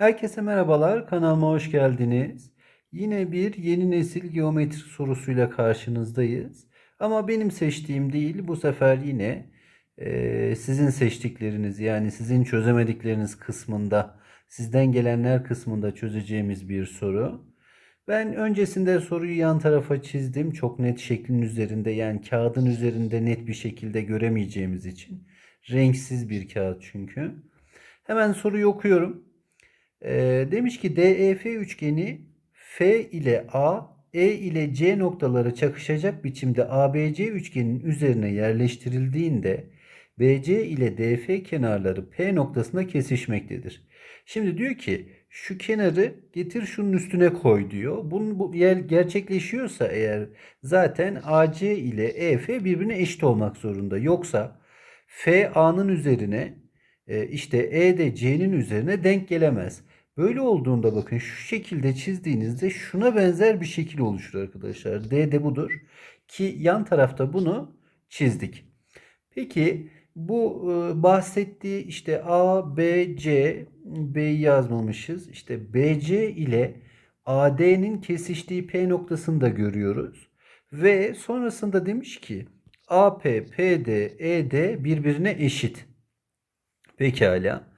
Herkese merhabalar, kanalıma hoş geldiniz. Yine bir yeni nesil geometri sorusuyla karşınızdayız. Ama benim seçtiğim değil, bu sefer yine eee, sizin seçtikleriniz yani sizin çözemedikleriniz kısmında, sizden gelenler kısmında çözeceğimiz bir soru. Ben öncesinde soruyu yan tarafa çizdim. Çok net şeklin üzerinde yani kağıdın üzerinde net bir şekilde göremeyeceğimiz için. Renksiz bir kağıt çünkü. Hemen soruyu okuyorum. Ee, demiş ki DEF üçgeni F ile A, E ile C noktaları çakışacak biçimde ABC üçgeninin üzerine yerleştirildiğinde BC ile DF kenarları P noktasında kesişmektedir. Şimdi diyor ki şu kenarı getir şunun üstüne koy diyor. Bunun bu yer gerçekleşiyorsa eğer zaten AC ile EF birbirine eşit olmak zorunda. Yoksa F A'nın üzerine e, işte E de C'nin üzerine denk gelemez. Böyle olduğunda bakın şu şekilde çizdiğinizde şuna benzer bir şekil oluşur arkadaşlar. D de budur. Ki yan tarafta bunu çizdik. Peki bu e, bahsettiği işte A, B, C, B'yi yazmamışız. İşte BC ile AD'nin kesiştiği P noktasını da görüyoruz. Ve sonrasında demiş ki AP, PD, ED birbirine eşit. Pekala.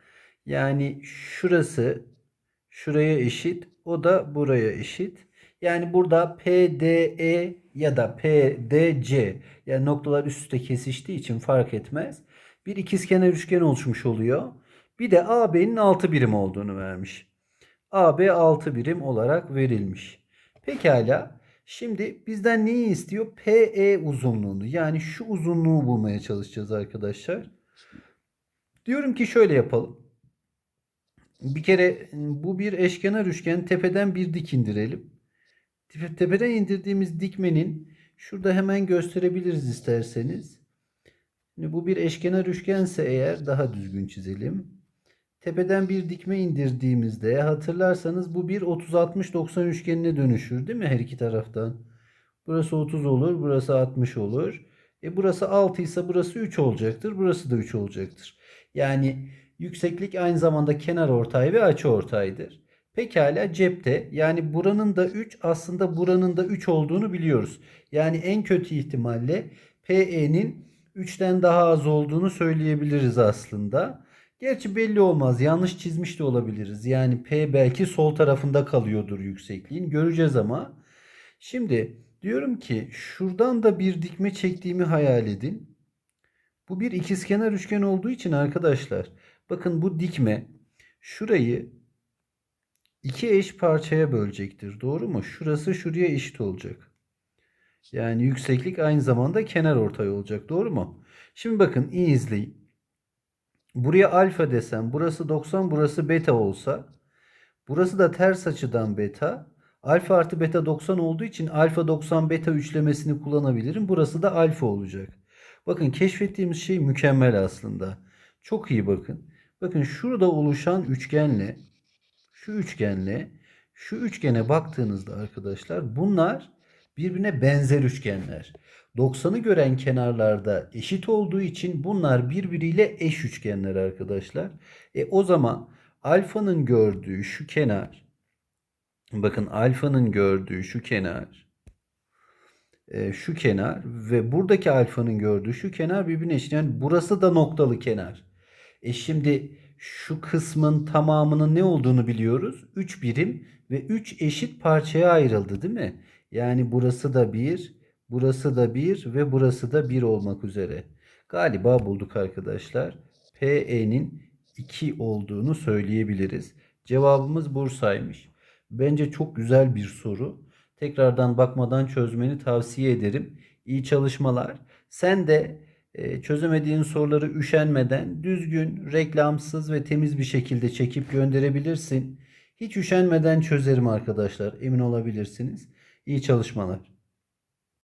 Yani şurası şuraya eşit. O da buraya eşit. Yani burada PDE ya da PDC yani noktalar üst üste kesiştiği için fark etmez. Bir ikizkenar üçgen oluşmuş oluyor. Bir de AB'nin 6 birim olduğunu vermiş. AB 6 birim olarak verilmiş. Pekala. Şimdi bizden neyi istiyor? PE uzunluğunu. Yani şu uzunluğu bulmaya çalışacağız arkadaşlar. Diyorum ki şöyle yapalım. Bir kere bu bir eşkenar üçgen. Tepeden bir dik indirelim. Tepe- Tepeden indirdiğimiz dikmenin şurada hemen gösterebiliriz isterseniz. Şimdi bu bir eşkenar üçgense eğer daha düzgün çizelim. Tepeden bir dikme indirdiğimizde hatırlarsanız bu bir 30-60-90 üçgenine dönüşür değil mi her iki taraftan? Burası 30 olur, burası 60 olur. E burası 6 ise burası 3 olacaktır, burası da 3 olacaktır. Yani yükseklik aynı zamanda kenar ortay ve açı ortaydır. Pekala cepte yani buranın da 3 aslında buranın da 3 olduğunu biliyoruz. Yani en kötü ihtimalle PE'nin 3'ten daha az olduğunu söyleyebiliriz aslında. Gerçi belli olmaz. Yanlış çizmiş de olabiliriz. Yani P belki sol tarafında kalıyordur yüksekliğin. Göreceğiz ama. Şimdi diyorum ki şuradan da bir dikme çektiğimi hayal edin. Bu bir ikizkenar üçgen olduğu için arkadaşlar bakın bu dikme şurayı iki eş parçaya bölecektir. Doğru mu? Şurası şuraya eşit olacak. Yani yükseklik aynı zamanda kenar ortay olacak. Doğru mu? Şimdi bakın iyi izleyin. Buraya alfa desem burası 90 burası beta olsa burası da ters açıdan beta. Alfa artı beta 90 olduğu için alfa 90 beta üçlemesini kullanabilirim. Burası da alfa olacak. Bakın keşfettiğimiz şey mükemmel aslında. Çok iyi bakın. Bakın şurada oluşan üçgenle şu üçgenle şu üçgene baktığınızda arkadaşlar bunlar birbirine benzer üçgenler. 90'ı gören kenarlarda eşit olduğu için bunlar birbiriyle eş üçgenler arkadaşlar. E o zaman alfanın gördüğü şu kenar bakın alfanın gördüğü şu kenar e, şu kenar ve buradaki alfanın gördüğü şu kenar birbirine eşit. Yani burası da noktalı kenar. E şimdi şu kısmın tamamının ne olduğunu biliyoruz. 3 birim ve 3 eşit parçaya ayrıldı değil mi? Yani burası da 1, burası da 1 ve burası da 1 olmak üzere. Galiba bulduk arkadaşlar. PE'nin 2 olduğunu söyleyebiliriz. Cevabımız Bursa'ymış. Bence çok güzel bir soru. Tekrardan bakmadan çözmeni tavsiye ederim. İyi çalışmalar. Sen de çözemediğin soruları üşenmeden düzgün, reklamsız ve temiz bir şekilde çekip gönderebilirsin. Hiç üşenmeden çözerim arkadaşlar. Emin olabilirsiniz. İyi çalışmalar.